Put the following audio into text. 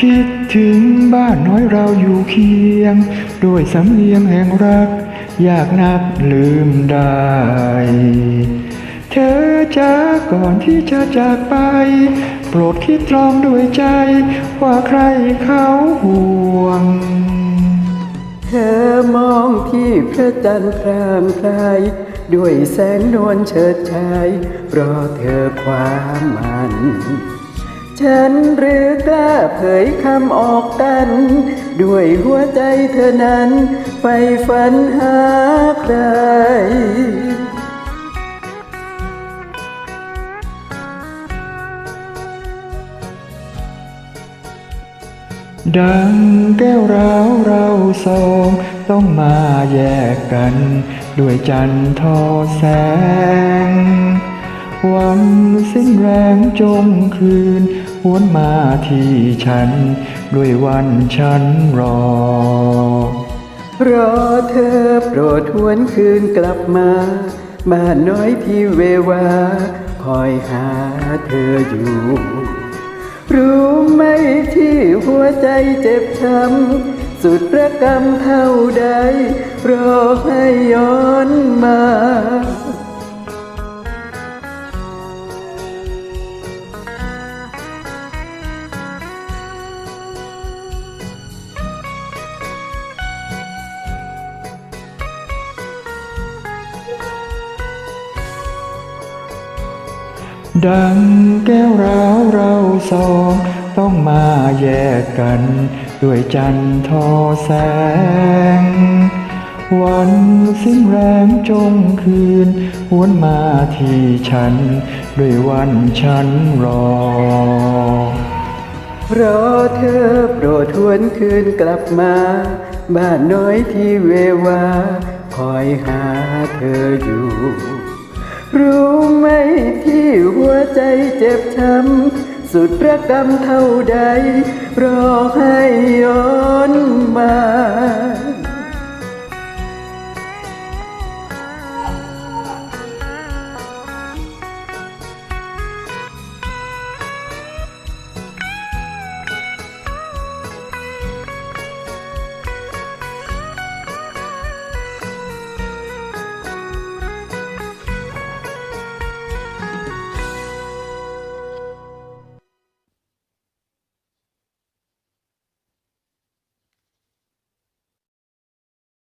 คิดถึงบ้านน้อยเราอยู่เคียง ด้วยสำเนียงแห่งรัก อยากนักลืมได้ เธอจะก่อนที่จะจากไป โปรดคิดตรองด้วยใจ ว่าใครเขาห่วง เธอมองที่พระจันทร์พรามพรายด้วยแสงนวลเฉิดฉายรอเธอความมัน ฉันหรือกล้าเผยคำออกกัน ด้วยหัวใจเธอนั้นไปฝันหาใครดังแก้วร้าวเราสองต้องมาแยกกัน ด้วยจันทร์ทอแสง วันสิ้นแรงจงคืน หวนมาที่ฉัน ด้วยวันฉันรอ รอเธอโปรดหวนคืนกลับมาบ้านน้อยที่เววาคอยหาเธออยู่ รู้ไหมที่หัวใจเจ็บช้ำสุดประกรรมเท่าใดรอให้ย้อนมา ดังแก้วร้าวเราสอง ต้องมาแยกกัน ด้วยจันทร์ทอแสง วันสิ้นแรงจงคืนหวนมาที่ฉัน ด้วยวันฉันรอ รอเธอโปรดทวนคืนกลับมา บ้านน้อยที่เววา คอยหาเธออยู่ รู้ หัวใจเจ็บช้ำสุดประกรรมเท่าใดรอให้ย